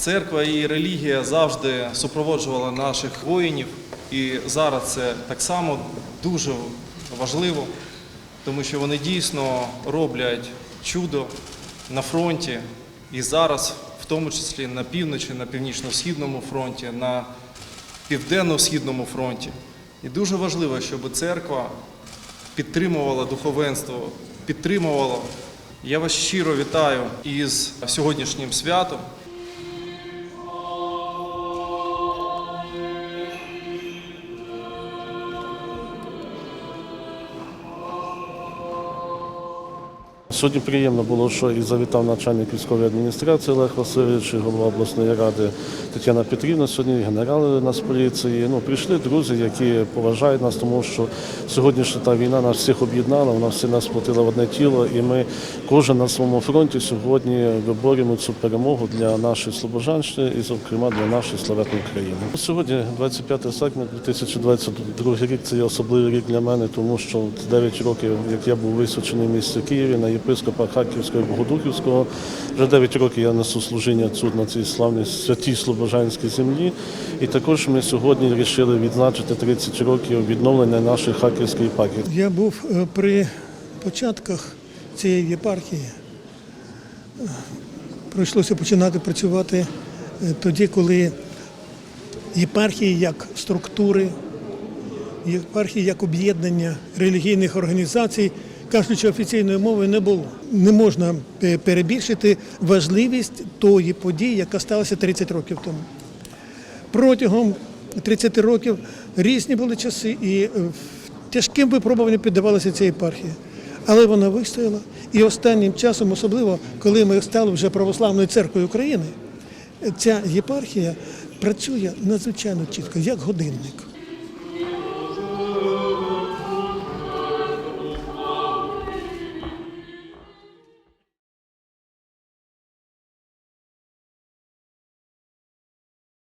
Церква і релігія завжди супроводжувала наших воїнів, і зараз це так само дуже важливо, тому що вони дійсно роблять чудо на фронті і зараз, в тому числі на півночі, на північно-східному фронті, на південно-східному фронті. І дуже важливо, щоб церква підтримувала духовенство, підтримувала. Я вас щиро вітаю із сьогоднішнім святом. Сьогодні приємно було, що і завітав начальник військової адміністрації Олег Васильович, і голова обласної ради Тетяна Петрівна. Сьогодні генерали нас поліції. Ну прийшли друзі, які поважають нас, тому що сьогоднішня та війна нас всіх об'єднала, вона всі нас сплотила в одне тіло, і ми кожен на своєму фронті сьогодні виборюємо цю перемогу для нашої Слобожанщини і, зокрема, для нашої славетної країни. Сьогодні, 25 серпня 2022 рік, це є особливий рік для мене, тому що 9 років, як я був височений в місті Києві на єпископа Харківського і Богодухівського. Вже 9 років я несу служіння тут на цій славній святій Слобожанській землі. І також ми сьогодні вирішили відзначити 30 років відновлення нашої Харківської єпархії. Я був е, при початках цієї єпархії. Е, Прийшлося починати працювати е, тоді, коли єпархії як структури, єпархії як об'єднання релігійних організацій, кажучи офіційною мовою, не було. Не можна е, перебільшити важливість тої події, яка сталася 30 років тому. Протягом 30 років різні були часи, і е, тяжким випробуванням піддавалася ця єпархія. Але вона вистояла. І останнім часом, особливо коли ми стали вже православною церквою України, ця єпархія працює надзвичайно чітко, як годинник.